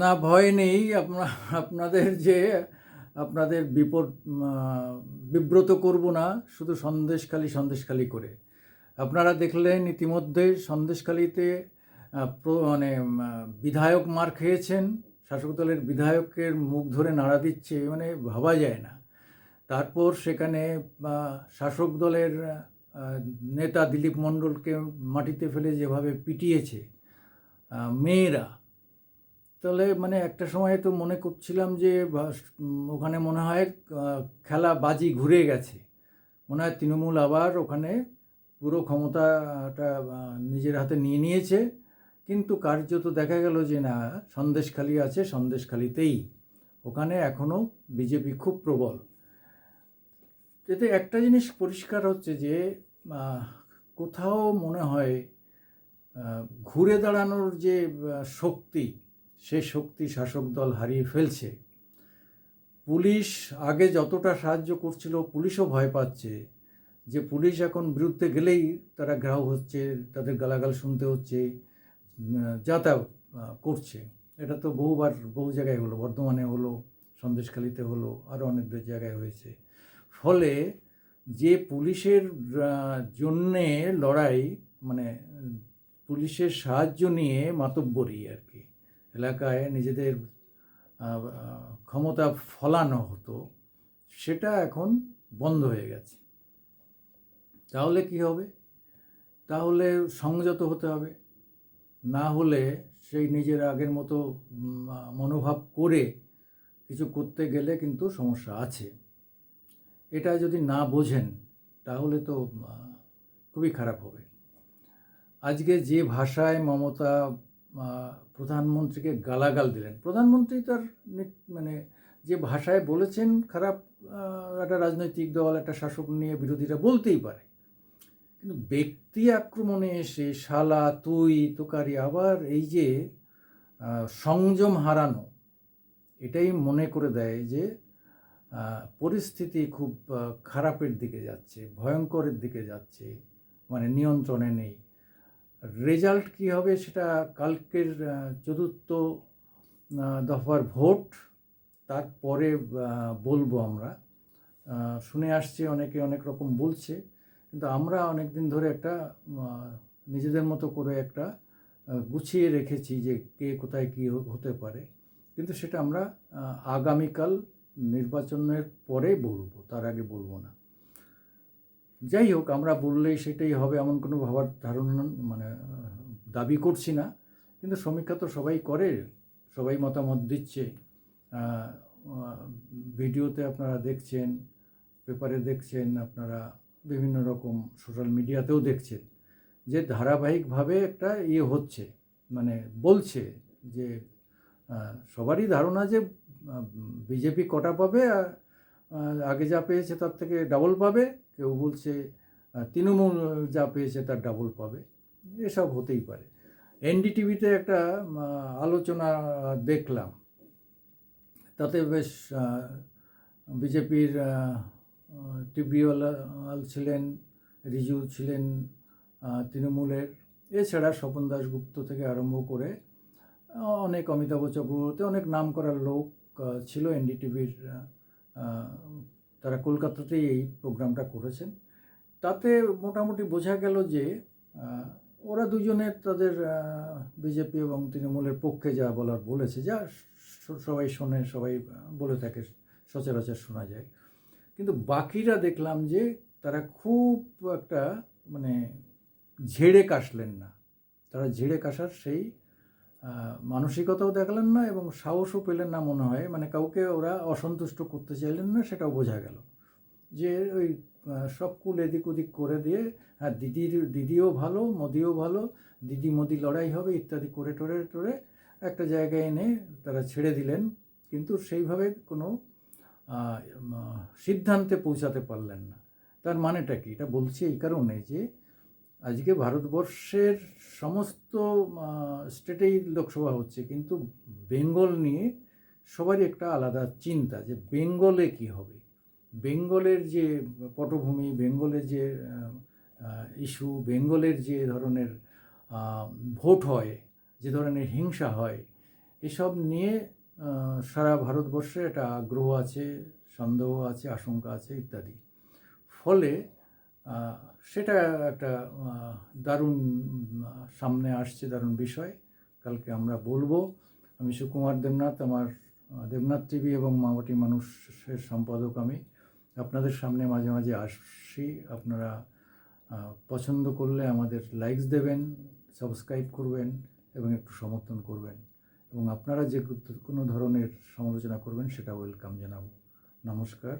না, ভয় নেই। আপনা, আপনাদের যে, আপনাদের বিপদ বিব্রত করব না, শুধু সন্দেশখালি সন্দেশখালি করে। আপনারা দেখলেন ইতিমধ্যে সন্দেশখালিতে মানে বিধায়ক মার খেয়েছেন। শাসক দলের বিধায়কের মুখ ধরে নাড়া দিচ্ছে মানে ভাবা যায় না। তারপর সেখানে শাসক দলের নেতা দিলীপ মণ্ডলকে মাটিতে ফেলে যেভাবে পিটিয়েছে মেয়েরা তাহলে মানে একটা সময় তো মনে করছিলাম যে ওখানে মনে হয় খেলা বাজি ঘুরে গেছে। মনে হয় তৃণমূল আবার ওখানে পুরো ক্ষমতাটা নিজের হাতে নিয়ে নিয়েছে। কিন্তু কার্যত দেখা গেল যে, না, সন্দেশখালি আছে, সন্দেশখালিতেই। ওখানে এখনও বিজেপি খুব প্রবল। এতে একটা জিনিস পরিষ্কার হচ্ছে যে কোথাও মনে হয় ঘুরে দাঁড়ানোর যে শক্তি সেই শক্তি শাসক দল হারিয়ে ফেলছে। পুলিশ আগে যতটা সাহায্য করছিল, পুলিশও ভয় পাচ্ছে যে পুলিশ এখন বিরুদ্ধে গেলেই তারা গ্রাহক হচ্ছে, তাদের গালাগাল শুনতে হচ্ছে যাতায়াত করছে। এটা তো বহুবার বহু জায়গায় হলো, বর্ধমানে হলো, সন্দেশখালিতে হলো আরও অনেক জায়গায় হয়েছে। ফলে যে পুলিশের জন্যে লড়াই মানে পুলিশের সাহায্য নিয়ে মাতব্বরি আর কি। এলাকায় নিজেদের ক্ষমতা ফলানো হতো, সেটা এখন বন্ধ হয়ে গেছে। তাহলে কি হবে? তাহলে সংযত হতে হবে। না হলে সেই নিজের আগের মতো মনোভাব করে কিছু করতে গেলে কিন্তু সমস্যা আছে। এটা যদি না বোঝেন, তাহলে তো খুবই খারাপ হবে। আজকে যে ভাষায় মমতা প্রধানমন্ত্রীকে গালাগাল দিলেন। প্রধানমন্ত্রী তার মানে যে ভাষায় বলেছেন, খারাপ একটা রাজনৈতিক দল, একটা শাসক নিয়ে বিরোধীরা বলতেই পারে। কিন্তু ব্যক্তি আক্রমণে এসে, শালা, তুই, তোকারি, আবার এই যে সংযম হারানো, এটাই মনে করে দেয় যে পরিস্থিতি খুব খারাপের দিকে যাচ্ছে, ভয়ঙ্করের দিকে যাচ্ছে মানে নিয়ন্ত্রণে নেই। রেজাল্ট কি হবে সেটা কালকের চতুর্থ দফার ভোট। তারপরে বলব আমরা। শুনে আসছে, অনেকে অনেক রকম বলছে। কিন্তু আমরা অনেক দিন ধরে একটা নিজেদের মতো করে একটা গুছিয়ে রেখেছি যে কে কোথায় কী হতে পারে। কিন্তু সেটা আমরা আগামীকাল নির্বাচনের পরে বলব, তার আগে বলব না। যাই হোক, আমরা বললেই সেটাই হবে এমন কোনো ভাবার ধারণা মানে দাবি করছি না। কিন্তু সমীক্ষা তো সবাই করে, সবাই মতামত দিচ্ছে। ভিডিওতে আপনারা দেখছেন, পেপারে দেখছেন, আপনারা বিভিন্ন রকম সোশ্যাল মিডিয়াতেও দেখছেন যে ধারাবাহিকভাবে একটা ইয়ে হচ্ছে মানে বলছে যে সবারই ধারণা যে বিজেপি কটা পাবে আগে যা পেয়েছে তার থেকে ডাবল পাবে। কেউ বলছে তৃণমূল যা পেয়েছে তার ডাবল পাবে। এসব হতেই পারে। এনডিটিভিতে একটা আলোচনা দেখলাম। তাতে বেশ বিজেপির টিবিওয়াল ছিলেন, রিজু ছিলেন তৃণমূলের। এছাড়া স্বপন দাশগুপ্ত থেকে আরম্ভ করে অনেক অমিতাভ চক্রবর্তী, অনেক নাম করার লোক ছিল এনডিটিভির তারা কলকাতাতেই এই প্রোগ্রামটা করেছেন। তাতে মোটামুটি বোঝা গেল যে ওরা দুজনে তাদের বিজেপি এবং তৃণমূলের পক্ষে যা বলার বলেছে, যা সবাই শোনে, সবাই বলে থাকে, সচরাচর শোনা যায়। কিন্তু বাকিরা দেখলাম যে, তারা খুব একটা মানে ঝেড়ে কাশলেন না। তারা ঝেড়ে কাশার সেই মানসিকতাও দেখালেন না এবং সাহসও পেলেন না মনে হয়। মানে কাউকে ওরা অসন্তুষ্ট করতে চাইলেন না, সেটাও বোঝা গেল। যে ওই সব কুল এদিক ওদিক করে দিয়ে হ্যাঁ দিদির, দিদিও ভালো, মোদিও ভালো, দিদি মোদি লড়াই হবে, ইত্যাদি করে টোরে টোরে একটা জায়গায় এনে তারা ছেড়ে দিলেন। কিন্তু সেইভাবে কোনো সিদ্ধান্তে পৌঁছাতে পারলেন না। তার মানেটা কি? এটা বলছি এই কারণে যে আজকে ভারতবর্ষের সমস্ত স্টেটেই লোকসভা হচ্ছে, কিন্তু বেঙ্গল নিয়ে সবারই একটা আলাদা চিন্তা যে বেঙ্গলে কি হবে? বেঙ্গলের যে পটভূমি, বেঙ্গলের যে ইস্যু, বেঙ্গলের যে ধরনের ভোট হয়, যে ধরনের হিংসা হয়, এসব নিয়ে সারা ভারতবর্ষে একটা আগ্রহ আছে, সন্দেহ আছে, আশঙ্কা আছে, ইত্যাদি। ফলে সেটা একটা দারুণ সামনে আসছে দারুণ বিষয়। কালকে আমরা বলব, আমি সুকুমার দেবনাথ, আমার দেবনাথ টিভি এবং মামাটি মানুষের সম্পাদক আমি। আপনাদের সামনে মাঝে মাঝে আসছি, আপনারা পছন্দ করলে আমাদের লাইকস দেবেন সাবস্ক্রাইব করবেন এবং একটু সমর্থন করবেন। এবং আপনারা যে কোনো ধরনের সমালোচনা করবেন, সেটা ওয়েলকাম জানাব। নমস্কার।